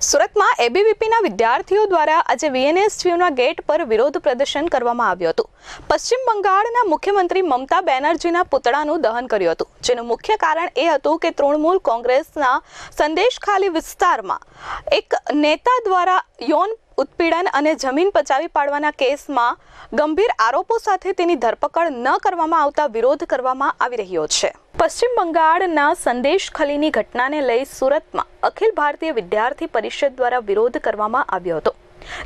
સુરતમાં એબીવીપીના વિદ્યાર્થીઓ દ્વારા આજે વીએનએસયુના ગેટ પર વિરોધ પ્રદર્શન કરવામાં આવ્યું હતું. પશ્ચિમ બંગાળના મુખ્યમંત્રી મમતા બેનર્જીના પુતળાનું દહન કર્યું હતું. જેનું મુખ્ય કારણ એ હતું કે તૃણમૂલ કોંગ્રેસના સંદેશખાલી વિસ્તારમાં એક નેતા દ્વારા યૌન ઉત્પીડન અને જમીન પચાવી પાડવાના કેસમાં ગંભીર આરોપો સાથે તેની ધરપકડ ન કરવામાં આવતા વિરોધ કરવામાં આવી રહ્યો છે. પશ્ચિમ બંગાળના સંદેશ ખલીની ઘટનાને લઈ સુરતમાં અખિલ ભારતીય વિદ્યાર્થી પરિષદ દ્વારા વિરોધ કરવામાં આવ્યો હતો.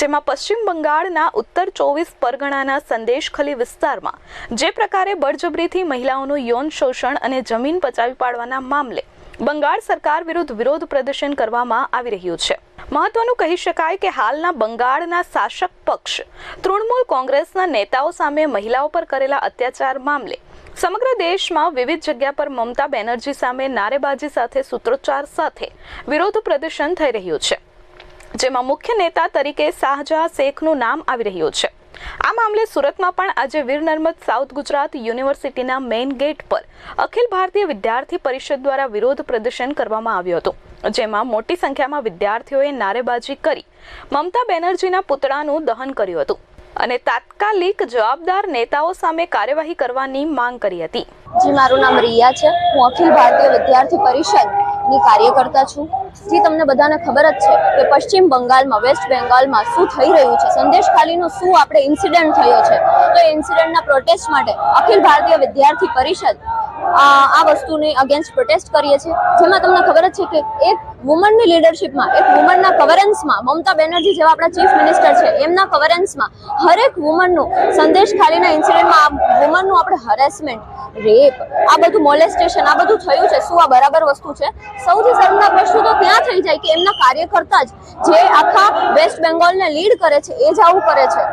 જેમાં પશ્ચિમ બંગાળના ઉત્તર ચોવીસ પરગણાના સંદેશખલી વિસ્તારમાં જે પ્રકારે બળજબરીથી મહિલાઓનું યૌન શોષણ અને જમીન પચાવી પાડવાના મામલે બંગાળ સરકાર વિરુદ્ધ વિરોધ પ્રદર્શન કરવામાં આવી રહ્યું છે. મહત્વનું કહી શકાય કે હાલના બંગાળના શાસક પક્ષ તૃણમૂલ કોંગ્રેસના નેતાઓ સામે મહિલાઓ પર કરેલા અત્યાચાર મામલે સમગ્ર દેશમાં વિવિધ જગ્યા પર મમતા બેનર્જી સામે નારેબાજી સાથે સૂત્રોચ્ચાર સાથે વિરોધ પ્રદર્શન થઈ રહ્યું છે. જેમાં મુખ્ય નેતા તરીકે શાહજહાં શેખનું નામ આવી રહ્યું છે. આ મામલે સુરતમાં પણ આજે વીર નર્મદ સાઉથ ગુજરાત યુનિવર્સિટીના મેઇન ગેટ પર અખિલ ભારતીય વિદ્યાર્થી પરિષદ દ્વારા વિરોધ પ્રદર્શન કરવામાં આવ્યું હતું. જેમાં મોટી સંખ્યામાં વિદ્યાર્થીઓએ નારેબાજી કરી મમતા બેનર્જીના પુતળાનું દહન કર્યું હતું. અને તાત્કાલિક જવાબદાર નેતાઓ સામે કાર્યવાહી કરવાની માંગ કરી હતી. જી, મારું નામ રિયા છે. હું અખિલ ભારતીય વિદ્યાર્થી પરિષદની કાર્યકર્તા છું. જે, તમને બધાને ખબર જ છે કે પશ્ચિમ બંગાળમાં, વેસ્ટ બેંગાલમાં શું થઈ રહ્યું છે? સંદેશ ખાલીનો શું આપણે ઇન્સિડન્ટ થયો છે? તો ઇન્સિડન્ટના પ્રોટેસ્ટ માટે અખિલ ભારતીય વિદ્યાર્થી પરિષદ આ વસ્તુની અગેન્સ્ટ પ્રોટેસ્ટ કરીએ છીએ. જેમાં તમને ખબર જ છે કે એક વુમનની લીડરશિપમાં એક વુમનના કવરન્સમાં મમતા બેનર્જી જેવા આપણા ચીફ મિનિસ્ટર છે, એમના કવરન્સમાં હરેક વુમનનું સંદેશ ખાલીના ઇન્સિડન્ટમાં આ વુમનનું આપણે હરેસમેન્ટ રેપ આ બધું મોલેસ્ટેશન આ બધું થયું છે, શું આ બરાબર વસ્તુ છે? સૌથી શર્મનાક વસ્તુ તો ત્યાં થઈ જાય કે એમના કાર્યકર્તા જ જે આખા વેસ્ટ બેંગોલને લીડ કરે છે, એ જ આવું કરે છે.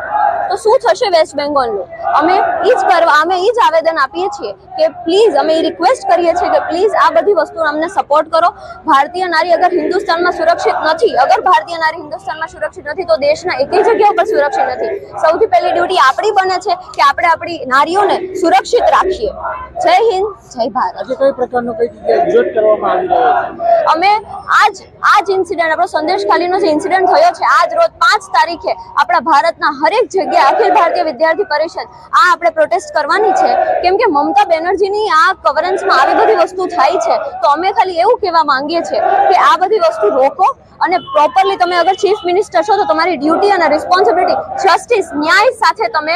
તો શું થશે વેસ્ટ બેંગોલનું અમે એ જ કરવા, અમે એ જ આવેદન આપીએ છીએ કે પ્લીઝ અમે એ રિક્વેસ્ટ કરીએ છીએ કે પ્લીઝ આ બધી વસ્તુ અમને સપોર્ટ કરો. ભારતીય નારી અગર હિન્દુસ્તાનમાં સુરક્ષિત નથી, અગર ભારતીય નારી હિન્દુસ્તાનમાં સુરક્ષિત નથી, તો દેશના એકેય જગ્યા ઉપર સુરક્ષિત નથી. સૌથી પહેલી ડ્યુટી આપણી બને છે કે આપણે આપણી નારીઓને સુરક્ષિત રાખીએ. જય હિન્દ જય ભારત. આજે કઈ પ્રકારનો કઈ જગ્યાએ વિરોધ કરવામાં આવી રહ્યો છે? અમે આજ આજ ઇન્સિડન્ટ આપણો સંદેશ ખાલીનો જે ઇન્સિડન્ટ થયો છે આજ રોજ પાંચ તારીખે આપણા ભારતના હરેક જગ્યાએ અખિલ ભારતીય વિદ્યાર્થી પરિષદ આ આપણે પ્રોટેસ્ટ કરવાની છે. કેમ કે મમતા બેનર્જીની આ કવરન્સમાં આવી બધી વસ્તુ થાય છે તો અમે ખાલી એવું કહેવા માંગીએ છીએ કે આ બધી વસ્તુ રોકો અને પ્રોપરલી તમે અગર ચીફ મિનિસ્ટર છો તો તમારી ડ્યુટી અને રિસ્પોન્સિબિલિટી જસ્ટિસ ન્યાય સાથે તમે